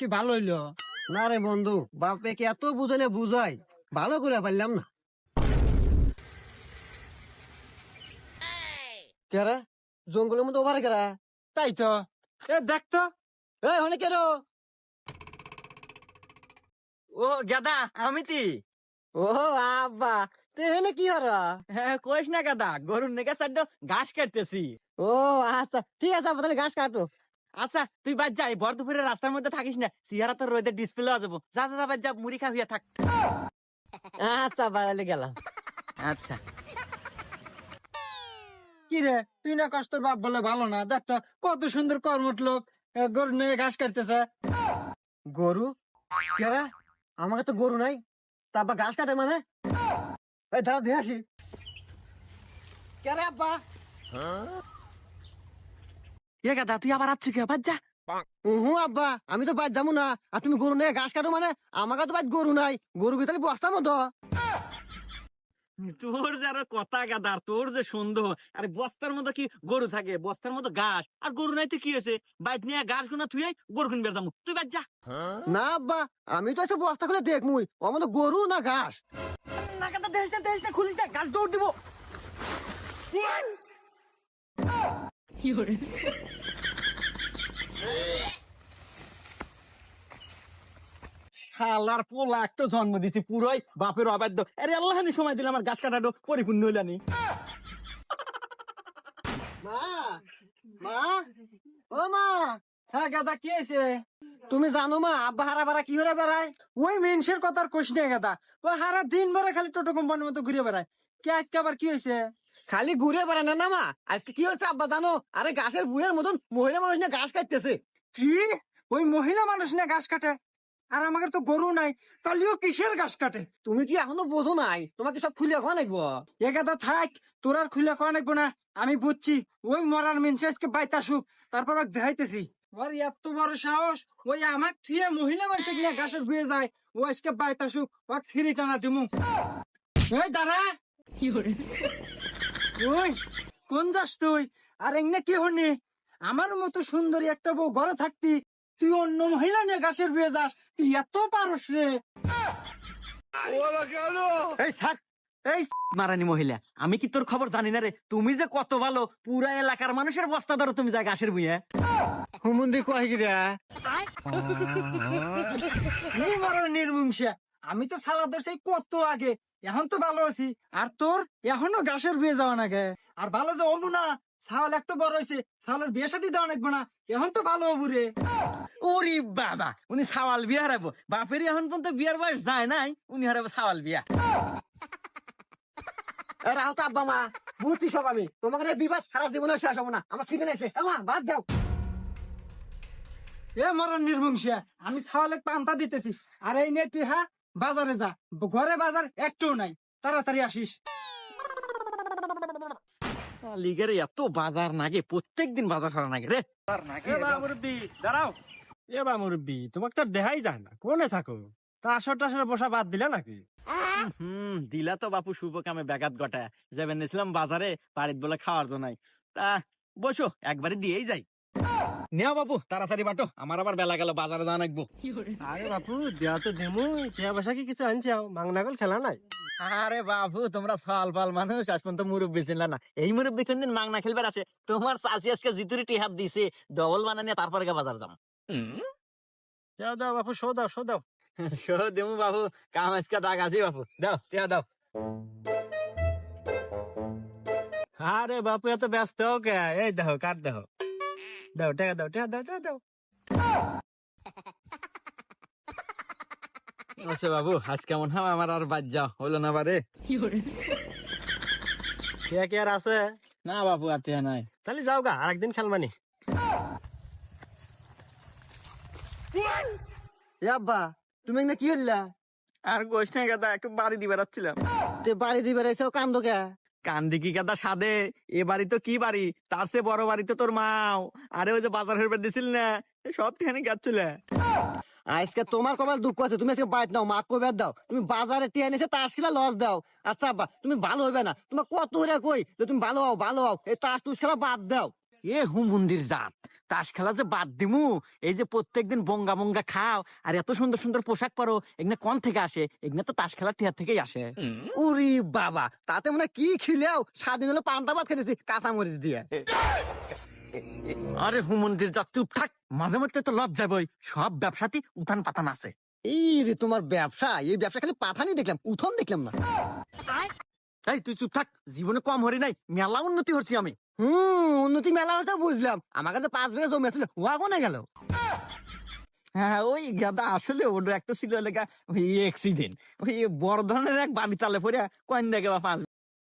কি ভালো হইল? না রে বন্ধু বাপে কি এত বুঝালে বুঝাই। ভালো করে পারলাম না। কেরা জঙ্গলের মধ্যে ওভারে কেরা তাই তো। এ দেখ তো। এই হনে কেন ও গাদা আমি তি। ও আব্বা তে হেনে কি হর হ্যাঁ কইস না গাদা গরুর নেগে সাইড ঘাস কাটতেছি। ও আচ্ছা ঠিক আছে তাহলে ঘাস কাটো। আচ্ছা তুই বাদ যাই ভর দুপুরে রাস্তার মধ্যে থাকিস না। সিহারা তোর রোদের ডিসপ্লে যাব যা যা বাদ যা মুড়ি খা হইয়া থাক। আচ্ছা তাহলে গেলাম। আচ্ছা। কি রে তুই না কষ্ট বাপ বলে ভালো না? দেখ তো কত সুন্দর কর্মট লোক। গরু নিয়ে ঘাস কাটতেছে। গরু? কেরা আমাকে তো গরু নাই। তা আব্বা ঘাস কাটে মানে? এই দাঁড়া দিয়ে আসি। কেরে আব্বা? এ গাদা তুই আবার আচ্ছু কে বাদ যা। উহু আব্বা আমি তো বাদ যাব না। আর তুমি গরু নিয়ে ঘাস কাটো মানে আমাকে তো বাদ গরু নাই। গরু কি তাহলে বস্তা মতো? তোর যে আরও কথা গাদার তোর যে সুন্দর আরে বস্তার মতো কি গরু থাকে? বস্তার মতো ঘাস। আর গরু নাই তো কি হয়েছে? বাইক নিয়ে ঘাস গুনা তুই গরু কিনবে দাম তুই বাদ যা। না আব্বা আমি তো এসে বস্তা খুলে দেখমুই। ও আমাদের গরু না ঘাস। না গাদা দেশটা দেশটা খুলিস না ঘাস দৌড় দিব। শালার পোলা একটা জন্ম দিছি পুরোই বাপের অবাধ্য। আরে আল্লাহ সময় দিলে আমার গাছ কাটাটো পরিপূর্ণ হইলানি মা মা ও মা। হ্যাঁ গাদা কি হয়েছে তুমি জানো মা আব্বা হারা বারা কি হরে বেড়ায়? ওই মেনসের কথার কোশ নেই গাদা। ও সারা দিন ভরে খালি টোটো কোম্পানির মতো ঘুরে বেড়ায়। কে আজকে আবার কি হয়েছে খালি ঘুরে বেড়ায় না না মা? আজকে কি হচ্ছে আব্বা জানো? আরে গাছের বুয়ের মতন মহিলা মানুষ না ঘাস কাটতেছে। কি? ওই মহিলা মানুষ না ঘাস কাটে? আর আমাকে তো গরু নাই তাহলেও কিসের ঘাস কাটে? তুমি কি এখনও বোঝো নাই? তোমাকে সব খুলে খাওয়া নাকবো এ গাদা থাক তোর আর খুলে খাওয়া লাগবো না। আমি বুঝছি ওই মরার মেনসে আজকে বাইতা সুখ তারপর ওকে দেখাইতেছি। ওর এত বড় সাহস ওই আমাক থুয়ে মহিলা মানুষ নিয়ে ঘাসের বুয়ে যায় ও আজকে বাইতা ওকে ছিঁড়ি টানা দিমু। ওই দাঁড়া ওই কোন যাস তুই? আর এমনি কি হনি? আমার মতো সুন্দরী একটা বউ ঘরে থাকতি তুই অন্য মহিলা নিয়ে ঘাসের বুয়ে যাস তুই এত পারস রে। এই স্যার এই মারানি মহিলা আমি কি তোর খবর জানি না রে? তুমি যে কত ভালো পুরা এলাকার মানুষের বস্তা ধরো তুমি যা গাছের বুয়ে হুমুন্দি কয় গিরা এই মরার নির্মংসা আমি তো সালাদ সেই কত আগে এখন তো ভালো আছি। আর তোর এখনও ঘাসের বিয়ে যাওয়া নাগে। আর ভালো যে হব না ছাওয়াল একটু বড় হয়েছে ছাওয়ালের বিয়ে সাথে দেওয়া নাকবো না এখন তো ভালো হবু রে। ওরে বাবা উনি সাওয়াল বিয়া হারাবো। বাপের এখন পর্যন্ত বিয়ার বয়স যায় নাই উনি হারাবো সাওয়াল বিয়া। রাও তো আব্বা মা বুঝছি সব আমি। তোমাকে বিবাদ সারা জীবনে শেষ হব না। আমার খিদে নাইছে আমা বাদ দাও। এ মরার নির্মংসা আমি ছাওয়ালে পান্তা দিতেছি। আর এই নে তুই হ্যাঁ? বাজারে যা ঘরে বাজার একটু নাই। তাড়াতাড়ি আসিস। লিগের এত বাজার নাগে প্রত্যেক দিন বাজার নাগে রে? মুরব্বী দাঁড়াও। এ বা মুরব্বী তোমাকে তো দেখাই যায় না। কোনে থাকো? তা আসর টাসর বসা বাদ দিলে নাকি? হুম দিলা তো বাপু শুভ কামে ব্যাঘাত ঘটায়। যাবেন নিয়েছিলাম বাজারে বাড়িত বলে খাওয়ার জন্য তা বসো একবারে দিয়েই যাই। নেও বাবু তাড়াতাড়ি বাটো। আমার আবার বেলা গেল বাজারে যাওয়া নাকবো আরে বাপু দেওয়া তো দেমু টিয়া পয়সা কি কিছু আনছি? মাংনাগল খেলা নাই? আরে বাবু তোমরা সাল পাল মানুষ আজ পর্যন্ত মুরব্বী ছিল না। এই মুরব্বী কোনদিন মাংনা খেলবার আসে? তোমার চাষি আজকে জিতুরি টিহাব দিছে ডবল বানানিয়ে তারপরে গে বাজার যাম। দাও দাও বাপু শো দাও শো দাও। শো দেমু বাবু কাম আজকে দাগ আছে বাবু দাও টিয়া দাও। আরে বাপু এত ব্যস্ত কে? এই দেখো কাট দেখো। দাও টাকা দাও টাকা দাও টাকা দাও আচ্ছা বাবু আজ কেমন হয়? আমার আর বাদ যাও। হলো না বারে? টিয়া কি আর আছে? না বাবু আর টিয়া নাই। তাহলে যাও গা আরেকদিন খেলমানি এ আব্বা তুমি এখানে কি হইলা আর গোস নাই গাদা একটু বাড়ি দিবে রাখছিলাম তে বাড়ি দিবে এসে কান্দ কে? কান্দি কি গাদা সাদে এ বাড়ি তো কি বাড়ি? তার সে বড় বাড়ি তো তোর মাও। আরে ওই যে বাজার হেরবার দিছিল না? সব ঠিকানি গেছিল। আজকে তোমার কপাল দুঃখ আছে, তুমি আজকে বাইট নাও, মাক কবে দাও। তুমি বাজারে টিয়া এনেছে তাস খেলা লস দাও। আচ্ছা আব্বা, তুমি ভালো হবে না। তোমার কত রে কই? যে তুমি ভালো হও ভালো হও। এই তাস টুস খেলা বাদ দাও। এ হুমুন্দির জাত। তাস খেলা যে বাদ দিমু এই যে প্রত্যেকদিন বঙ্গা বঙ্গা খাও আর এত সুন্দর সুন্দর পোশাক পরো এগুলো কোন থেকে আসে? এগুলো তো তাস খেলার টিয়ার থেকেই আসে। উরি বাবা তাতে মনে কি খিলেও? স্বাধীন হলো পান্তা ভাত খেতেছি কাঁচা মরিচ দিয়ে। আরে হুমন্দির জাত চুপ থাক। মাঝে মধ্যে তো লজ্জা বই। সব ব্যবসাতে উঠান পাতান আছে। এই রে তোমার ব্যবসা? এই ব্যবসা খালি পাঠানি দেখলাম উঠন দেখলাম না। এই তুই চুপ থাক। জীবনে কম হরি নাই মেলা উন্নতি হচ্ছি আমি। হুম উন্নতি মেলা হতে বুঝলাম। আমার কাছে পাঁচ বিঘা জমি আসলে ওয়া কোনে গেল? হ্যাঁ ওই গাদা আসলে ওটা একটা ছিল লেখা ওই অ্যাক্সিডেন্ট ওই বড় ধরনের এক বাড়ি তালে পড়ে কয়েন দেখে বা পাঁচ